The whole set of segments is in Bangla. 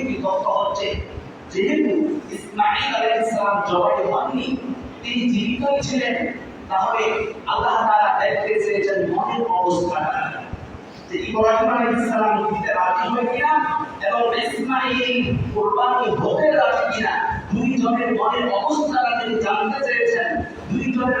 থেকে তথ্য হচ্ছে। যেহেতু ইসমাইল আলাইহিস সালাম জবাই হননি, তিনি জীবিতই ছিলেন, তাহলে আল্লাহ তাআলা দেখতে চেয়েছেন মনের অবস্থাটা যে ইব্রাহিম আলাইহিস সালাম দিতে রাজি হয় কিনা এবং ইসমাইল কুরবানি হতে রাজি কিনা, দুইজনের মনের অবস্থাটা তিনি জানতে চেয়েছেন, দুইজনের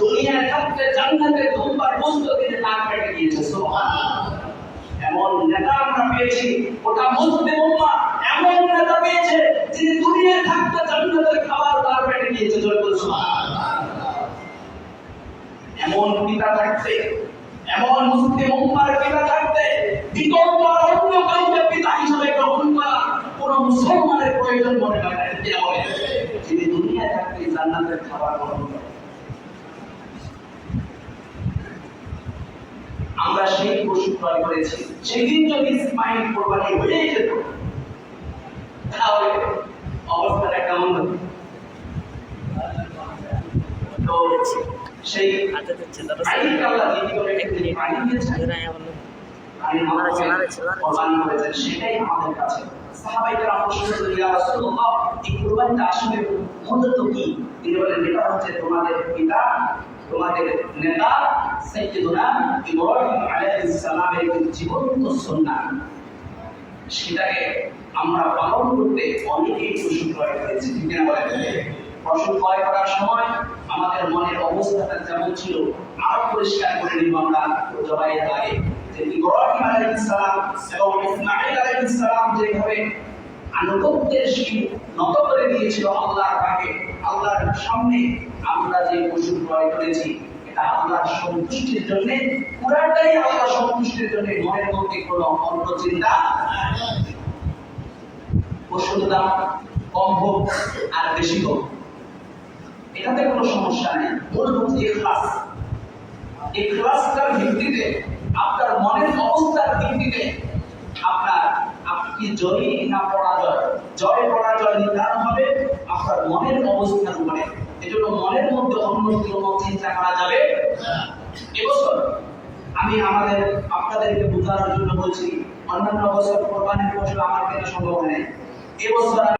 দুনিয়ায় থাকতে জান্নাতে দুম্বার বস্তু তিনি নাক কেটে গিয়েছে সুবহানাল্লাহ। এমন নেতা আমরা পেয়েছি ওটা মুসলিম উম্মাহ এমন নেতা পেয়েছে, যিনি দুনিয়ায় থাকতে জান্নাতের খাবার তার পেটে বল সুবহানাল্লাহ। এমন পিতা থাকতে, এমন মুসলিম উম্মার পিতা থাকতে বিকল্প অন্য কাউকে পিতা হিসেবে গ্রহণ করা কোন মুসলমানের প্রয়োজন মনে হয় না যিনি দুনিয়ায় থাকতে জান্নাতের খাবার গ্রহণ করে আমরা ক্রয় করেছি। সেদিন যদি ইসমাইল কোরবানি হয়ে যেত তাহলে অবস্থাটা কেমন হতো? তো সেই কোরবানি সেটাই আমাদের কাছে। সাহাবাইকার প্রশ্ন ইয়া রাসূলুল্লাহ এই কোরবানিটা আসলে মূলত কি? তিনি বলেন এটা হচ্ছে তোমাদের পিতা তোমাদের নেতা সাইয়্যিদুনা ইব্রাহিম আলাইহিস সালামের জীবন্ত সুন্নাহ সেটাকে আমরা পালন করতে অনেকেই পশু ক্রয় ঠিক না করার সময় আমাদের মনের অবস্থাটা যেমন ছিল, আরও পরিষ্কার করে নিব আমরা যে ইব্রাহিম আলাইহিস সালাম এবং আলাইহিস সালাম যেভাবে নত করে দিয়েছিল আল্লাহর আল্লাহর সামনে আমরা যে পশু ক্রয় করেছি, এটা আল্লাহর সন্তুষ্টির জন্য, পুরাটাই আল্লাহ সন্তুষ্টির জন্য, মনের মধ্যে চিন্তা পশুর দাম কম হোক আর বেশি হোক, এটাতে কোনো সমস্যা নেই। মূল হচ্ছে ইখলাস ইখলাসটার ভিত্তিতে আপনার মনের অবস্থার ভিত্তিতে আপনার আপনি কি জয়ী না পরাজয়? জয়, পরাজয় নির্ধারণ হবে। আপনার মনের অবস্থার উপরে। এজন্য মনের মধ্যে অন্য কোনো চিন্তা করা যাবে এবছর আমি আমাদের, আপনাদেরকে বোঝানোর জন্য বলছি, অন্যান্য বছর কোরবানির পশু আমার কেনা সম্ভব নেই। এবছর